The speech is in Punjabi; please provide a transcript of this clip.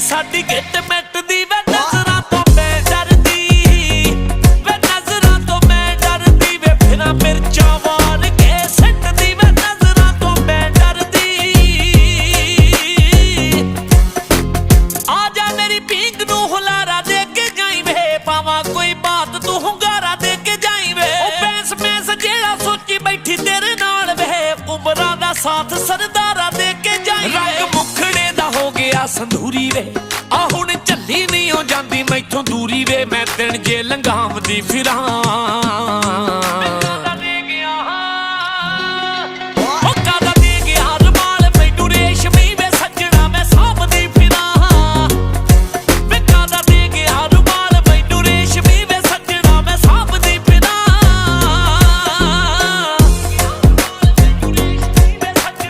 ਸਾਡੀ ਗਿੱਟ ਮਿੱਟ ਦੀ ਵੇ ਨਜ਼ਰਾਂ ਤੋਂ ਮੈਂ ਡਰਦੀ। ਵੇ ਨਜ਼ਰਾਂ ਤੋਂ ਮੈਂ ਡਰਦੀ। ਵੇ ਫਿਰਾਂ ਮਿਰਚਾਂ ਵਾਲ ਕੇ ਸਿੱਟਦੀ। ਵੇ ਨਜ਼ਰਾਂ ਤੋਂ ਮੈਂ ਡਰਦੀ। ਆ ਜਾ ਮੇਰੀ ਪੀਂਗ ਨੂੰ ਹੁਲਾਰਾ ਦੇ ਕੇ ਜਾਈ ਵੇ। ਪਾਵਾਂ ਕੋਈ ਬਾਤ ਤੂੰ ਹੁੰਗਾਰਾ ਦੇ ਕੇ ਜਾਈ ਵੇ। ਉਹ ਪੈਸ ਮੈਸ ਜਿਹੜਾ ਸੋਚੀ ਬੈਠੀ ਤੇਰੇ ਨਾਲ ਵੇ। ਉਮਰਾਂ ਦਾ ਸਾਥ ਸਰਦਾਰਾ ਦੇ ਕੇ ਜਾਈ ਵੇ। ਸੰਧੂਰੀ ਵੇ। ਆ ਹੁਣ ਝੱਲੀ ਨਹੀਂ ਹੋ ਜਾਂਦੀ, ਮੈਥੋਂ ਦੂਰੀ ਵੇ। ਮੈਂ ਦਿਨ ਜੇ ਲੰਘਾਵਦੀ ਫਿਰਾਂ।